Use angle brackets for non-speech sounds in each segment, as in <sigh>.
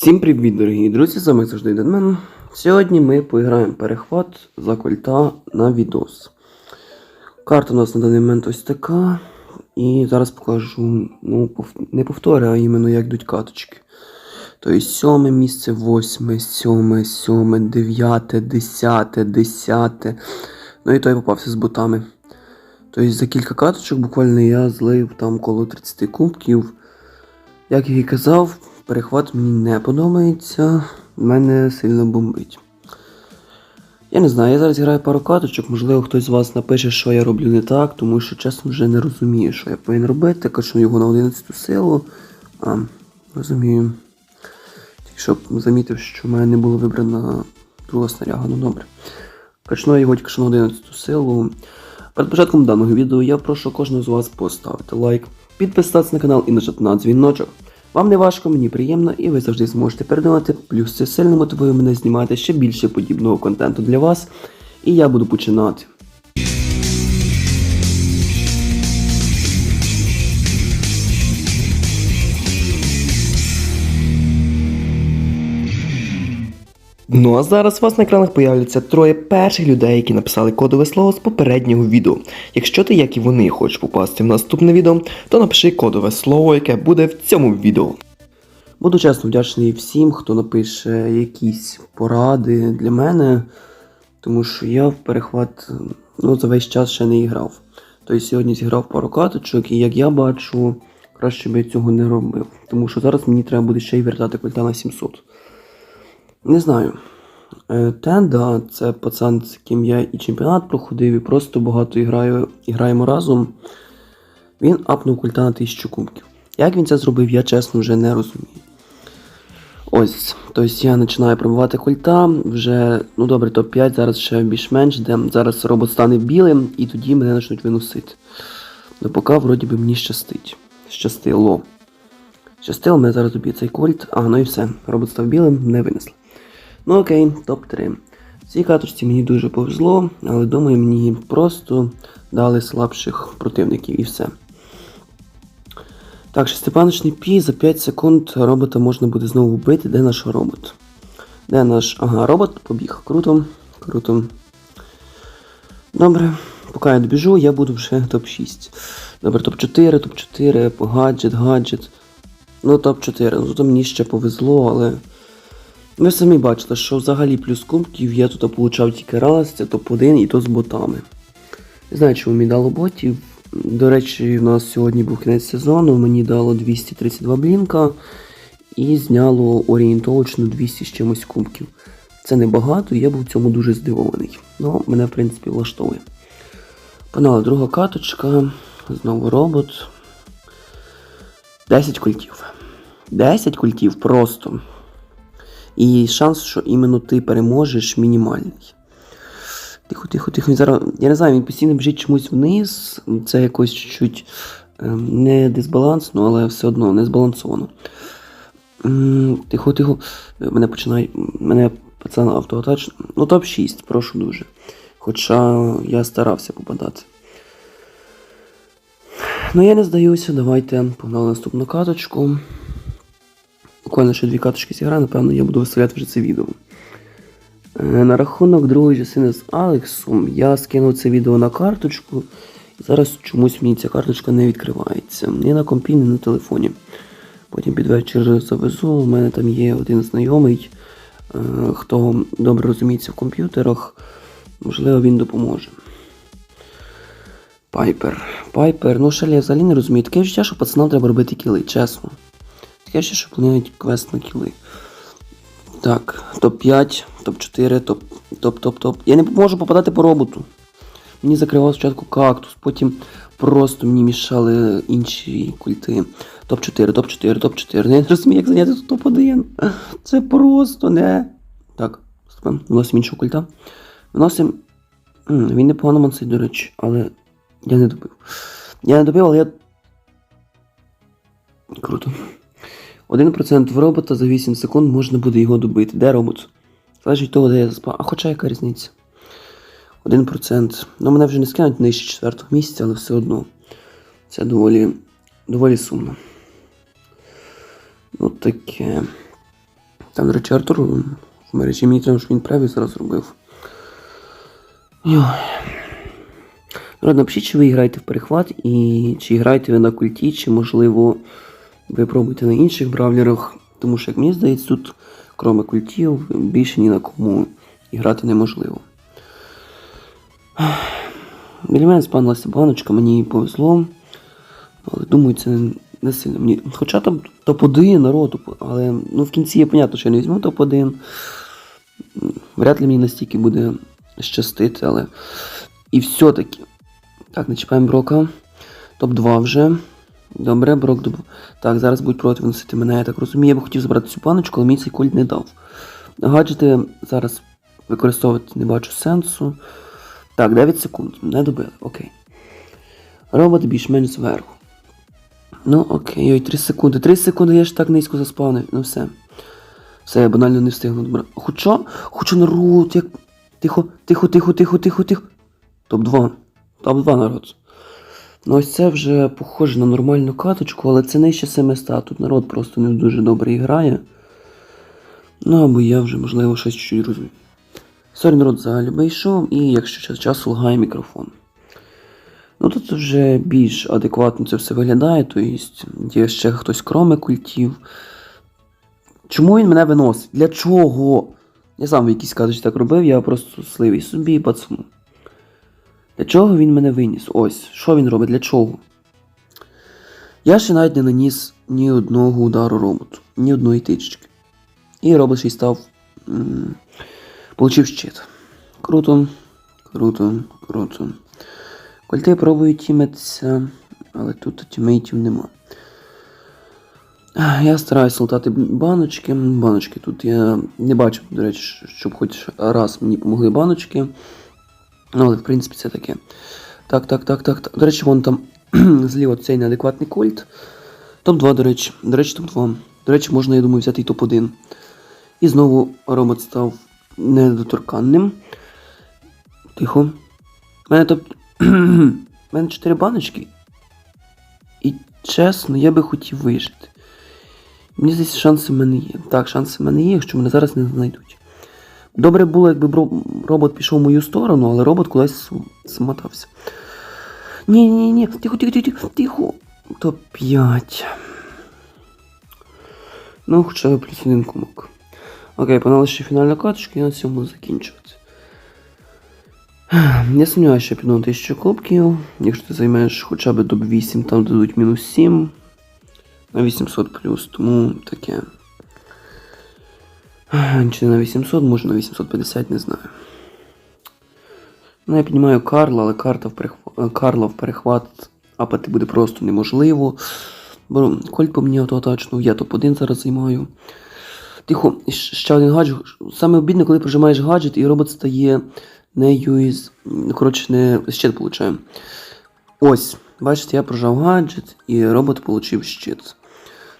Всім привіт, дорогі друзі! З вами завжди Денмен. Сьогодні ми поіграємо перехват за кольта на відос. Карта у нас на даний момент ось така. І зараз покажу, ну, не повтори, а іменно як йдуть каточки. Тобто сьоме місце, восьме, сьоме, сьоме, дев'яте, десяте, десяте. Ну і той попався з ботами. Тобто за кілька каточок буквально я злив там коло 30 кубків. Як я і казав, перехват мені не подобається, мене сильно бомбить. Я не знаю, я зараз граю пару каточок, можливо, хтось з вас напише, що я роблю не так, тому що чесно вже не розумію, що я повинен робити. Качну його на 11 силу. А, розумію. Тільки щоб замітив, що в мене не було вибрана друга снаряга, ну добре. Качну його тільки що на 11 силу. Перед початком даного відео я прошу кожного з вас поставити лайк, підписатися на канал і нажати на дзвіночок. Вам не важко, мені приємно, і ви завжди зможете передавати. Плюс це сильно мотивує мене знімати ще більше подібного контенту для вас. І я буду починати. Ну а зараз у вас на екранах появляться троє перших людей, які написали кодове слово з попереднього відео. Якщо ти, як і вони, хочеш попасти в наступне відео, то напиши кодове слово, яке буде в цьому відео. Буду чесно вдячний всім, хто напише якісь поради для мене, тому що я в перехват ну, за весь час ще не грав. Тобто сьогодні зіграв пару каточок, і як я бачу, краще би цього не робив. Тому що зараз мені треба буде ще й вертати кольта на 700. Не знаю. Е, Тенда це пацан, з ким я і чемпіонат проходив, і просто багато граю, і граємо разом. Він апнув культа на 1000 кубків. Як він це зробив, я чесно вже не розумію. Ось, тобто я починаю пробувати культа, вже, ну добре, топ-5, зараз ще більш-менш, де зараз робот стане білим, і тоді мене почнуть виносити. Ну поки вроді би мені щастить. Щастило. Щастило, мене зараз доб'є цей кольт, а ну і все. Робот став білим, не винесли. Ну окей, топ-3. В цій каточці мені дуже повезло, але думаю, мені просто дали слабших противників і все. Так, шестипаночний пі за 5 секунд робота можна буде знову вбити. Де наш робот? Де наш. Ага, робот побіг. Круто. Круто. Добре. Поки я добіжу, я буду вже топ-6. Добре, топ-4, топ-4, гаджет, гаджет. Ну, топ-4. Ну тут мені ще повезло, але. Ви самі бачили, що взагалі плюс кубків я тут получав тільки раз, це топ-1 і то з ботами. Не знаю, чому мені дало ботів. До речі, у нас сьогодні був кінець сезону, мені дало 232 блінка і зняло орієнтовочно 200 з чимось кубків. Це небагато, я був в цьому дуже здивований. Ну, мене, в принципі, влаштовує. Панала друга каточка, знову робот. 10 культів. 10 культів просто. І шанс, що іменно ти переможеш, мінімальний. Тихо, тихо, тихо. Він зараз. Я не знаю, він постійно біжить чомусь вниз. Це якось чуть-чуть ем, не дисбалансно, але все одно не збалансовано. Тихо, тихо. Мене починає. Мене пацан автоатач. Ну, топ-6, прошу дуже. Хоча я старався попадати. Ну, я не здаюся, давайте погнали наступну каточку. Буквально ще дві каточки зіграю, напевно, я буду виставляти вже це відео. Е, На рахунок другої частини з Алексом я скинув це відео на карточку. Зараз чомусь мені ця карточка не відкривається. Ні на компі, ні на телефоні. Потім під вечір завезу. У мене там є один знайомий, е, хто добре розуміється в комп'ютерах. Можливо, він допоможе. Пайпер. Пайпер. Ну, шалі я взагалі не розумію. Таке життя, що пацанам треба робити кіли, чесно. Таке ще, що планують квест на кіли. Так, топ-5, топ-4, топ, топ-топ-топ. Я не можу попадати по роботу. Мені закривав спочатку кактус, потім просто мені мішали інші культи. Топ-4, топ-4, топ-4. Я не розумію, як зайняти тут топ-1. Це просто не. Так, виносимо іншого культа. Виносимо. Він непогано мансить, до речі, але я не добив. Я не добив, але я. Круто. 1% в робота за 8 секунд можна буде його добити. Де робот? Залежить від того, де я заспав. А хоча яка різниця? 1%. Ну, мене вже не скинуть нижче 4 місця, але все одно. Це доволі, доволі сумно. Ну таке. Там, до речі, Артур в мережі мені треба, щоб він преві зараз робив. Йой. Народ, напишіть, чи ви граєте в перехват, і чи граєте ви на культі, чи можливо ви пробуєте на інших бравлерах. Тому що, як мені здається, тут, кроме культів, більше ні на кому грати неможливо. Біля мене спанилася баночка, мені їй повезло. Але думаю, це не сильно мені. Хоча там топ-1 народ, але ну, в кінці є понятно, що я не візьму топ-1. Вряд ли мені настільки буде щастити, але. І все-таки. Так, не Брока. Топ-2 вже. Добре, Брок доб... Так, зараз будуть проти виносити мене, я так розумію. Я би хотів забрати цю паночку, але мені цей кольт не дав. Гаджети зараз використовувати не бачу сенсу. Так, 9 секунд. Не добили, окей. Робот більш-менш зверху. Ну, окей, ой, 3 секунди. 3 секунди я ж так низько заспавнив. Ну все. Все, я банально не встигну добре. Хоча, хоча народ, як. Тихо, тихо, тихо, тихо, тихо, тихо. Топ-2. Топ-2 народ. Ну ось це вже похоже на нормальну каточку, але це нижче 700. Тут народ просто не дуже добре грає. Ну або я вже, можливо, щось чуть-чуть розумію. Сорі, народ за любий і якщо час часу лагає мікрофон. Ну тут вже більш адекватно це все виглядає, то є ще хтось кроме культів. Чому він мене виносить? Для чого? Я сам в якійсь каточці так робив, я просто сливий собі і пацану. Для чого він мене виніс? Ось, що він робить? Для чого? Я ще навіть не наніс ні одного удару роботу, ні одної тички. І робот ще став. Получив щит. Круто, круто, круто. Кольти пробують тімитися, але тут тімейтів нема. Я стараюся лутати баночки. Баночки тут я не бачив, до речі, щоб хоч раз мені помогли баночки. Ну, але в принципі це таке. Так, так, так, так. До речі, вон там <clears throat> зліва цей неадекватний кольт. Топ-2, до речі. До речі, топ-2. До речі, можна, я думаю, взяти і топ-1. І знову робот став недоторканним. Тихо. У мене топ. <clears throat> У мене 4 баночки. І чесно, я би хотів вижити. Мені здається, шанси в мене є. Так, шанси в мене є, якщо мене зараз не знайдуть. Добре було, якби робот пішов в мою сторону, але робот кудись смотався. Ні, ні, ні, тихо, тихо, тихо, тихо. То 5. Ну, хоча б плюс один кумок. Окей, погнали ще фінальна каточка і на цьому закінчувати. Я сумніваюся, що піду на 1000 кубків. Якщо ти займеш хоча б топ 8, там дадуть мінус 7 на 800 плюс, тому таке. Чи не на 800, може на 850, не знаю. Ну, я піднімаю Карла, але карта в перехва... Карла в перехват апати буде просто неможливо. Бо Кольт поміняв то точно, я топ-1 зараз займаю. Тихо, ще один гаджет. Саме обідно, коли прожимаєш гаджет і робот стає не юіз. Коротше, не щит получає. Ось, бачите, я прожав гаджет і робот получив щит.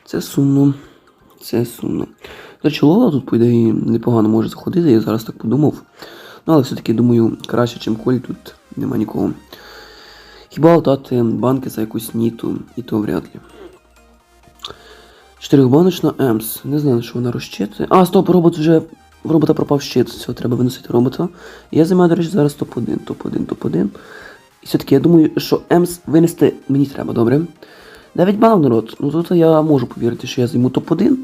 Це сумно. Це сумно. Речі, Лола тут, по ідеї, непогано може заходити, я зараз так подумав. Ну, але все-таки думаю, краще, ніж Коль, тут нема нікого. Хіба лутати банки за якусь ніту, і то вряд ли. Чотирьохбаночна Емс. Не знаю, на що вона розчитує. А, стоп, робот вже. В робота пропав щит. Все, треба виносити робота. Я займаю, до речі, зараз топ-1, топ-1, топ-1. І все-таки я думаю, що Емс винести мені треба, добре? 9 банок народ. Ну тут я можу повірити, що я займу топ-1.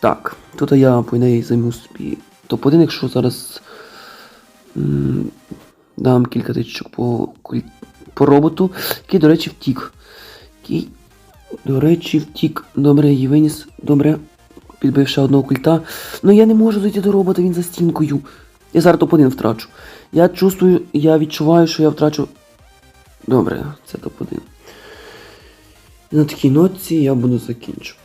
Так, тут я по ідеї займу собі топ-1, якщо зараз дам кілька тичок по, по роботу, який, до речі, втік. Який, до речі, втік. Добре, її виніс. Добре. Підбив ще одного культа. Ну я не можу дойти до робота, він за стінкою. Я зараз топ-1 втрачу. Я чувствую, я відчуваю, що я втрачу. Добре, це топ-1. І на такій ноті я буду закінчувати.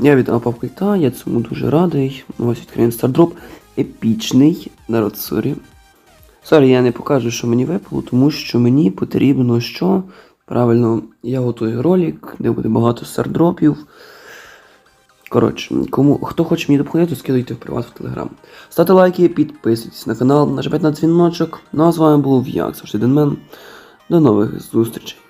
Я віддав культа, я цьому дуже радий. Ось відкриємо стардроп. Епічний. Народ, сорі. Сорі, я не покажу, що мені випало, тому що мені потрібно що. Правильно, я готую ролик, де буде багато стардропів. Коротше, кому хто хоче мені допомогти, то скидуйте в приват в телеграм. Ставте лайки, підписуйтесь на канал, нажимайте на дзвіночок. Ну а з вами був я, завжди Денмен. До нових зустрічей.